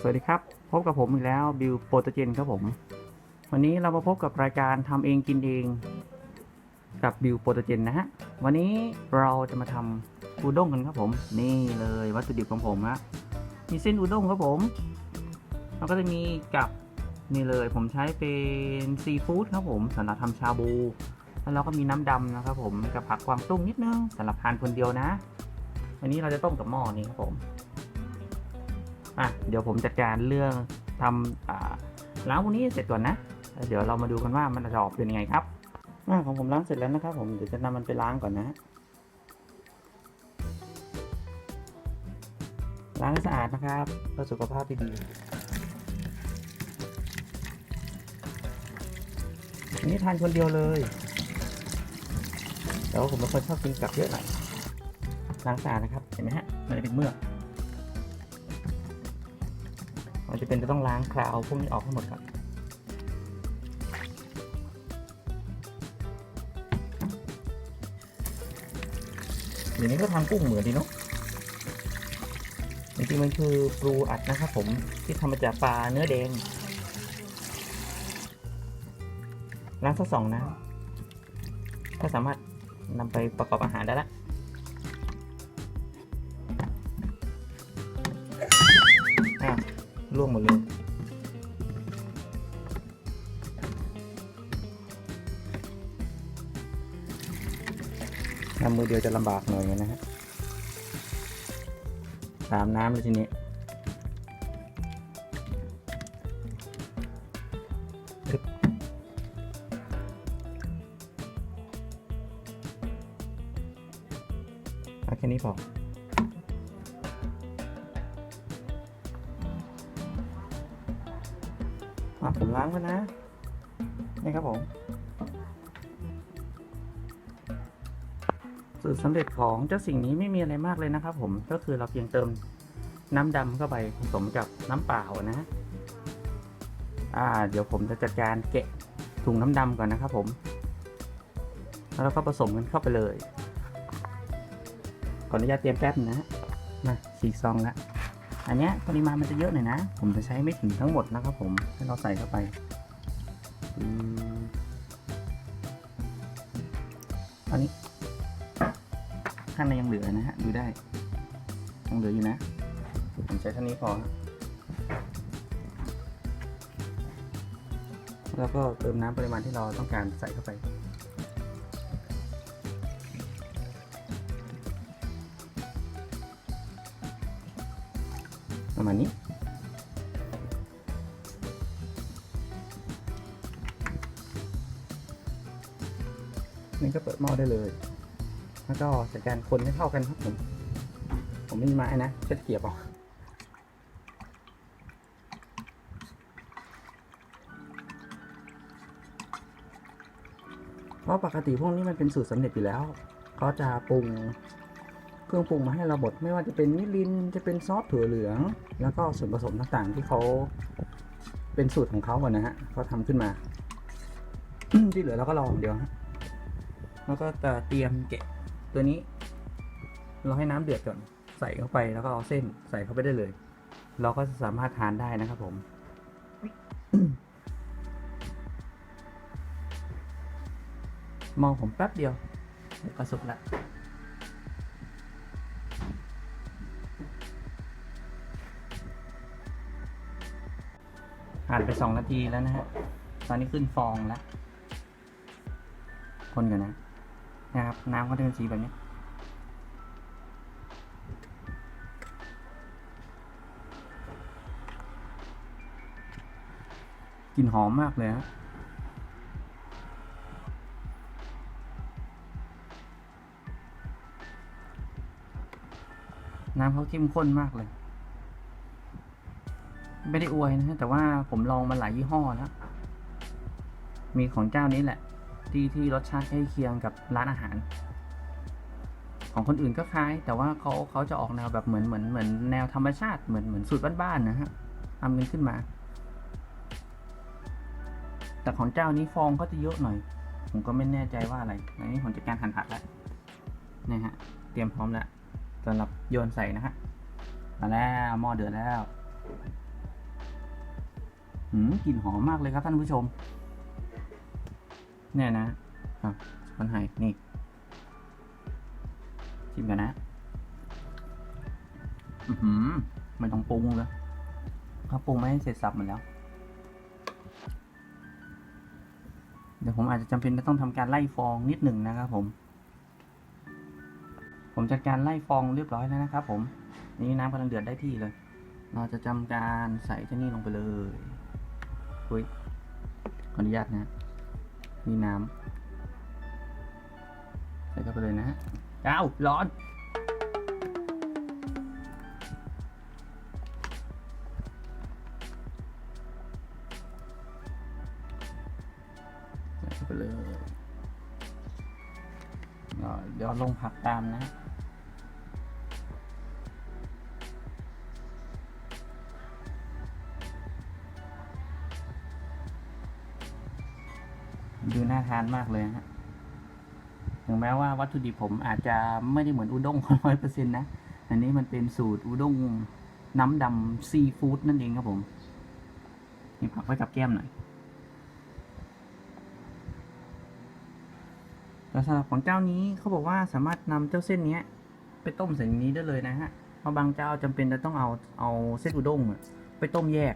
สวัสดีครับ พบกับผมอีกแล้วบิวโปรตเจนครับผม วันนี้เรามาพบกับรายการทำเองกินเอง กับบิวโปรตเจนนะฮะ วันนี้เราจะมาทำอุด้งกันครับผม นี่เลยวัตถุดิบของผมฮะมีเส้นอุด้งครับผมแล้วก็จะมีกับนี่เลยผมใช้เป็นซีฟู้ดครับผมสำหรับทำชาบู แล้วเราก็มีน้ำดำนะครับผมกับผักกวางตุ้งนิดนึงสำหรับทานคนเดียวนะ วันนี้เราจะต้มกับหม้อนี้ครับผม อะเดี๋ยวผมจัดการเรื่องทำล้างพวกนี้เสร็จก่อนนะ เดี๋ยวเรามาดูกันว่ามันจะออกเป็นยังไงครับอ่าของผมล้างเสร็จแล้วนะครับ ผมเดี๋ยวจะนำมันไปล้างก่อนนะล้างให้สะอาดนะครับเพื่อสุขภาพดีอันนี้ทานคนเดียวเลย แต่ว่าผมเป็นคนชอบกินกับเยอะหน่อยล้างสะอาดนะครับ เห็นไหมฮะ มันจะเป็นเมือก มันจะเป็นจะต้องล้างคราวพวกนี้ออกให้หมดก่อนเดี๋ยวนี้ก็ทำกุ้งเหมือนดีเนาะจริงๆมันคือปลูอัดนะครับผมที่ทำมาจากปลาเนื้อแดงล้างสักสองน้ำก็สามารถนำไปประกอบอาหารได้ละ ล่วงหมดเลยทำมือเดียวจะลำบากหน่อยนะฮะสามน้ำเลยทีนี้ทึบเอาแค่นี้พออ่ มล้างแล้วนะ นี่ครับผมสูตรสำเร็จของเจ้าสิ่งนี้ไม่มีอะไรมากเลยนะครับผมก็คือเราเพียงเติมน้ำดำเข้าไปผสมกับน้ำเปล่านะ อ่า เดี๋ยวผมจะจัดการแกะถุงน้ำดำก่อนนะครับผม แล้วก็ผสมกันเข้าไปเลย ขออนุญาตเตรียมแป๊บนึงนะฮะมาสี่ซองละ อันนี้ปริมาณมันจะเยอะหน่อยนะ ผมจะใช้ไม่ถึงทั้งหมดนะครับผม ให้เราใส่เข้าไปอันนี้ข้างในยังเหลือนะฮะ ดูได้ ยังเหลืออยู่นะ ผมใช้เท่านี้พอ แล้วก็เติมน้ำปริมาณที่เราต้องการใส่เข้าไป ประมาณนี้นี่ก็เปิดหม้อได้เลย แล้วก็จัดการคนให้เข้ากันครับผม ผมไม่มีไม้นะเช็ดเกียบออกเพราะปกติพวกนี้มันเป็นสูตรสำเร็จอยู่แล้วเขาจะปรุง เครื่องปรุงมาให้เราหมดไม่ว่าจะเป็นมิรินจะเป็นซอสถั่วเหลือง แล้วก็ส่วนผสมต่างๆที่เขาเป็นสูตรของเขาอนนะฮะเขาทำขึ้นมาที่เหลือเราก็รองเดียวฮะแล้วก็จะเตรียมแกะตัวนี้ เราให้น้ำเดือดก่อนใส่เข้าไปแล้วก็เอาเส้นใส่เข้าไปได้เลย เราก็สามารถทานได้นะครับผมมองผมแป๊บเดียวเดี๋ยวก็สุกละ ผ่านไปสองนาทีแล้วนะฮะ ตอนนี้ขึ้นฟองแล้ว คนกันนะ นะครับ น้ำก็จะเป็นสีแบบนี้ กลิ่นหอมมากเลยฮะน้ำเขาเข้มข้นมากเลย ไม่ได้อวยนะ แต่ว่าผมลองมาหลายยี่ห้อแล้วมีของเจ้านี้แหละ ที่ที่รสชาติใกล้เคียงกับร้านอาหาร ของคนอื่นก็คล้าย แต่ว่าเขาเขาจะออกแนวแบบเหมือนเหมือนเหมือนแนวธรรมชาติเหมือนเหมือนสูตรบ้านๆนะฮะทำกันขึ้นมา แต่ของเจ้านี้ฟองก็จะเยอะหน่อย ผมก็ไม่แน่ใจว่าอะไรอันนี้ผมจัดการหั่นผักแล้วนี่ฮะ เตรียมพร้อมแล้วสำหรับโยนใส่นะฮะมาแล้วหม้อเดือดแล้ว หืมกลิ่นหอมมากเลยครับท่านผู้ชม เนี่ยนะครับมันหายนี่ชิมกันนะอือหือไม่ต้องปรุงเลยเขาปรุงไม่ให้เสร็จสับหมดแล้ว เดี๋ยวผมอาจจะจำเป็นจะต้องทำการไล่ฟองนิดหนึ่งนะครับผม ผมจัดการไล่ฟองเรียบร้อยแล้วนะครับผม นี่น้ำกำลังเดือดได้ที่เลย เราจะจำการใส่เจ้านี่ลงไปเลย อุ้ยขออนุญาตนะมีน้ำใส่เข้าไปเลยนะฮะอ้าวร้อนใส่เข้าไปเลยอ่าเดี๋ยวลงผักตามนะ ทานมากเลยฮะถึงแม้ว่าวัตถุดิบผมอาจจะไม่ได้เหมือนอุด้งร้อยเปอร์เซ็นต์นะ อันนี้มันเป็นสูตรอุด้งน้ำดำซีฟู้ดนั่นเองครับผมนี่ผักไว้กับแก้มหน่อยแต่สำหรับของเจ้านี้เขาบอกว่าสามารถนำเจ้าเส้นนี้ไปต้มใส่นนี้ได้เลยนะฮะ เพราะบางเจ้าจำเป็นจะต้องเอาเอาเส้นอุด้งไปต้มแยก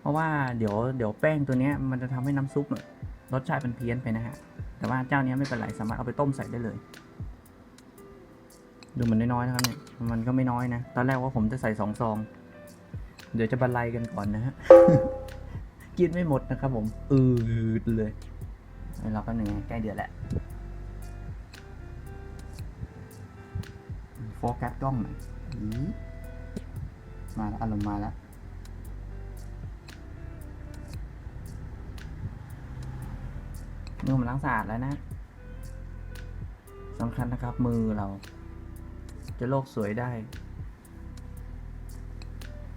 เพราะว่าเดี๋ยวเดี๋ยวแป้งตัวนี้มันจะทำให้น้ำซุป รสชาติเป็นเพี้ยนไปนะฮะ แต่ว่าเจ้าเนี้ยไม่เป็นไรสามารถเอาไปต้มใส่ได้เลย ดูเหมือนน้อยๆนะครับเนี่ย มันก็ไม่น้อยนะ ตอนแรกว่าผมจะใส่สองซอง เดี๋ยวจะบรรลัยกันก่อนนะฮะ กินไม่หมดนะครับผม อืดเลยเราก็หนึ่งใกล้เดือดแล้วโฟกัสกล้องหน่อยอืมมาแล้วอารมณ์มาแล้ว มือมันล้างสะอาดแล้วนะสำคัญนะครับมือเรา จะโลกสวยได้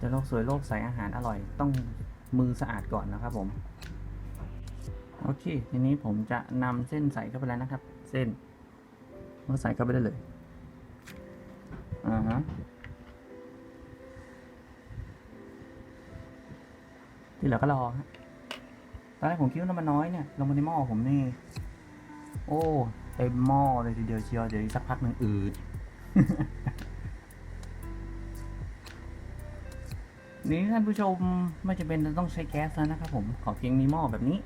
จะโลกสวยโลกใสอาหารอร่อย ต้องมือสะอาดก่อนนะครับผม โอเค ทีนี้ผมจะนำเส้นใส่เข้าไปแล้วนะครับ เส้นก็ใส่เข้าไปได้เลยอ่าฮะที่เหลือก็รอ ตอนแรกผมคิดว่าน้ำมันน้อยเนี่ยลงมาในหม้อผมนี่ โอ้เต็มหม้อเลยทีเดียวเชียวเดี๋ยวสักพักหนึ่งอืดนี่ท่านผู้ชมไม่จำเป็นจะต้องใช้แก๊สแล้วนะครับผมขอเพียงมีหม้อแบบนี้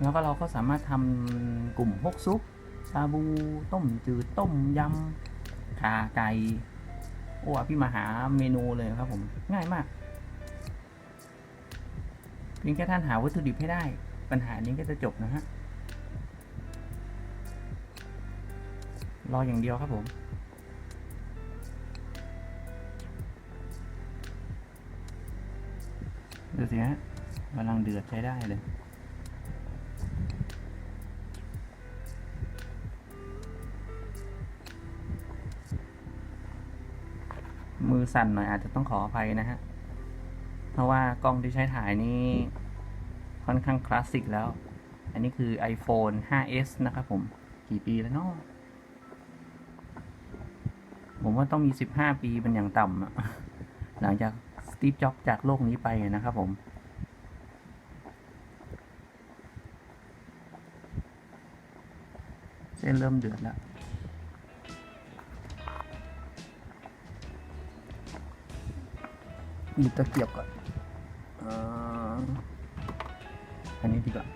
แล้วก็เราก็สามารถทำกลุ่มพวกซุปชาบูต้มจืดต้มยำขาไก่โอ้พี่มาหาเมนูเลยครับผมง่ายมาก เพียงแค่ท่านหาวัตถุดิบให้ได้ ปัญหานี้ก็จะจบนะฮะ รออย่างเดียวครับผมดูสิฮะกำลังเดือดใช้ได้เลย มือสั่นหน่อยอาจจะต้องขออภัยนะฮะ เพราะว่ากล้องที่ใช้ถ่ายนี่ค่อนข้างคลาสสิกแล้ว อันนี้คือ iPhone 5s นะครับผม กี่ปีแล้วเนาะผมว่าต้องมี 15 ปีเป็นอย่างต่ำหลังจากสตีฟจ็อบจากโลกนี้ไปนะครับผมเส้นเริ่มเดือดแล้วหยิบตะเกียบก่อน อันนี้ดีกว่า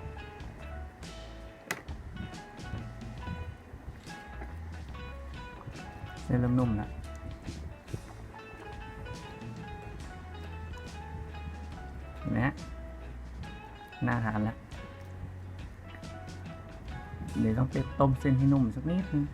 เส้เริ่มนุ่มแล้วเห็นไหมฮะน่าทานแล้วเดี๋ยวต้องไปต้มเส้นให้นุ่มสักนิดนึง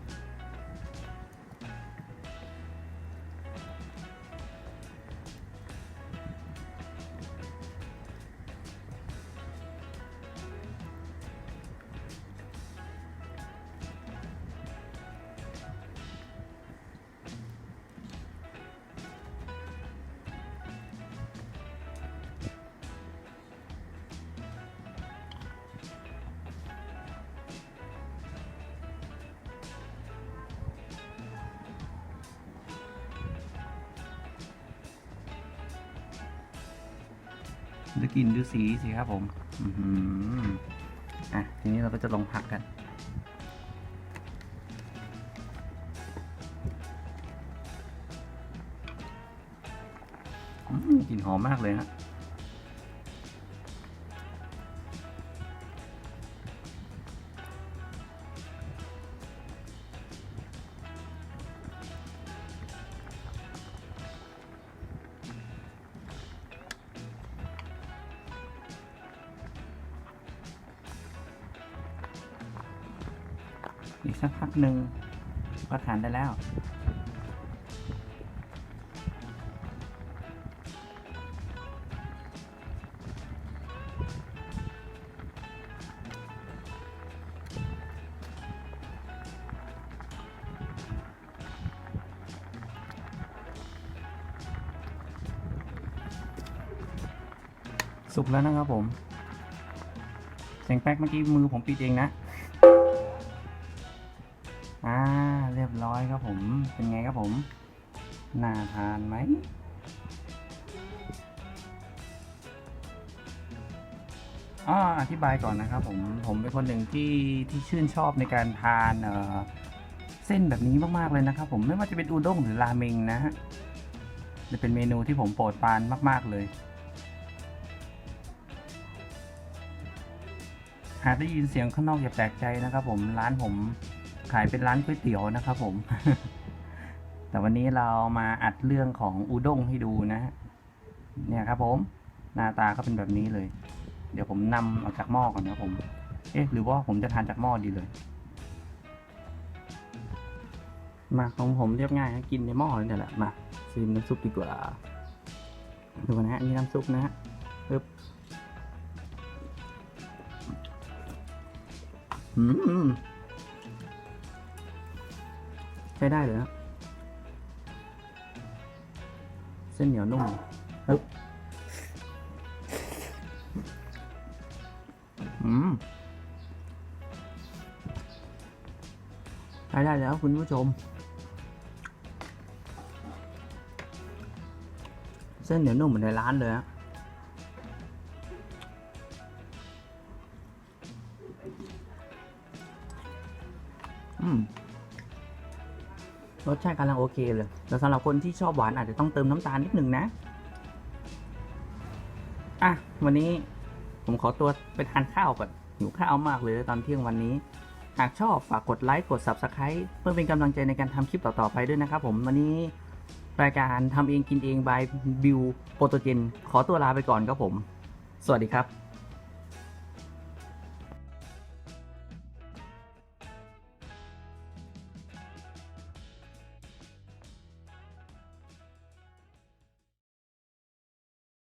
ดูกลิ่นดูสีสิครับผม อืออะ ทีนี้เราก็จะลงผักกันอืมกลิ่นหอมมากเลยฮะ อีกสักพักหนึ่งก็ทานได้แล้ว สุกแล้วนะครับผมเสียงแป๊กเมื่อกี้มือผมปิดเองนะ นไงครับผมน่าทานไหมอ่าอธิบายก่อนนะครับผมผมเป็นคนหนึ่งที่ที่ชื่นชอบในการทานเอ่อเส้นแบบนี้มากๆเลยนะครับ ผมไม่ว่าจะเป็นอูด้งหรือราเมงนะฮะจะเป็นเมนูที่ผมโปรดปรานมาก ๆเลย หากได้ยินเสียงข้างนอกอย่าแปลกใจนะครับ ผมร้านผมขายเป็นร้านก๋วยเตี๋ยวนะครับ ผม แต่วันนี้เรามาอัดเรื่องของอูด้งให้ดูนะฮะเนี่ยครับผมหน้าตาก็เป็นแบบนี้เลย เดี๋ยวผมนำออกจากหม้อก่อนนะครับผม เอ๊ะหรือว่าผมจะทานจากหม้อดีเลย มาของผมเรียบง่ายนะกินในหม้อนี่แหละมาซิมน้ำซุปดีกว่าดูนะฮะนี่น้ำซุปนะฮะปึ๊บอืมใช้ได้เลยนะ ส้นเหนียวนุ่มปึ๊บอืมใช้ได้แล้วคุณผู้ชม เส้นเหนียวนุ่มเหมือนในร้านเลยฮะ รสชาติกำลังโอเคเลย แต่สำหรับคนที่ชอบหวานอาจจะต้องเติมน้ำตาลนิดหนึ่งนะ อะ วันนี้ผมขอตัวไปทานข้าวก่อนหิวข้าวมากเลยตอนเที่ยงวันนี้ หากชอบฝากกดไลค์กด Subscribe เพื่อเป็นกำลังใจในการทำคลิปต่อๆไปด้วยนะครับผม วันนี้รายการทำเองกินเอง by Bill p h o t o g e n ขอตัวลาไปก่อนครับผม สวัสดีครับ